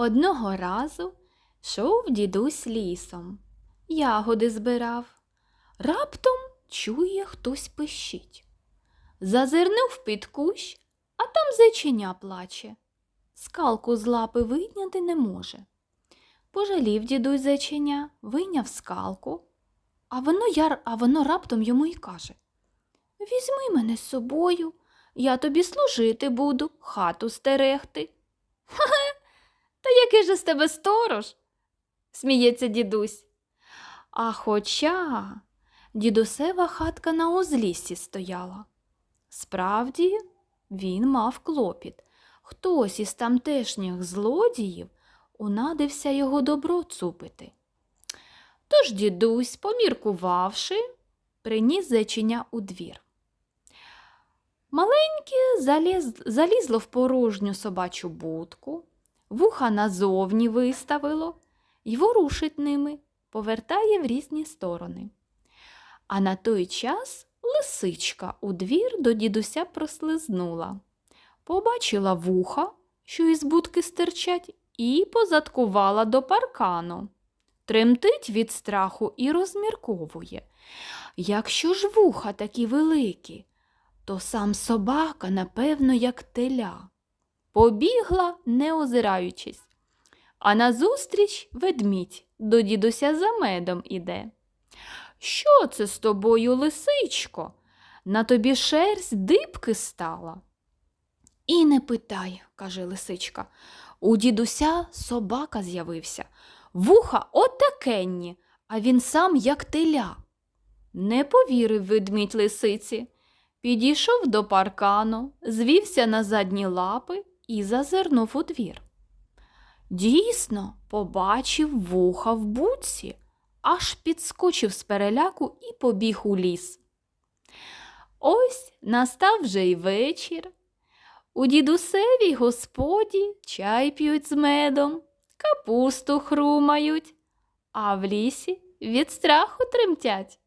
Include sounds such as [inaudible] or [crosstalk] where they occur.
Одного разу йшов дідусь лісом, ягоди збирав. Раптом чує хтось пищить. Зазирнув під кущ, а там зайченя плаче. Скалку з лапи вийняти не може. Пожалів дідусь зайченя, вийняв скалку, а воно, яр... а воно раптом йому й каже Візьми мене з собою, я тобі служити буду, хату стерегти. [laughs] Та який же з тебе сторож? сміється дідусь. А хоча дідусева хатка на узліссі стояла. Справді, він мав клопіт. Хтось із тамтешніх злодіїв унадився його добро цупити. Тож дідусь, поміркувавши, приніс зайчиня у двір. Маленьке заліз, залізло в порожню собачу будку, вуха назовні виставило й ворушить ними, повертає в різні сторони. А на той час лисичка у двір до дідуся прослизнула, побачила вуха, що із будки стирчать, і позадкувала до паркану. Тремтить від страху і розмірковує. Якщо ж вуха такі великі, то сам собака, напевно, як теля. Побігла, не озираючись. А назустріч ведмідь до дідуся за медом іде. Що це з тобою, лисичко? На тобі шерсть дибки стала. І не питай, каже лисичка. У дідуся собака з'явився. Вуха отакенні, а він сам як теля. Не повірив ведмідь лисиці. Підійшов до паркану, звівся на задні лапи і зазирнув у двір. Дійсно, побачив вуха в буці, аж підскочив з переляку і побіг у ліс. Ось настав вже й вечір. У дідусевій господі чай п'ють з медом, капусту хрумають, а в лісі від страху тремтять.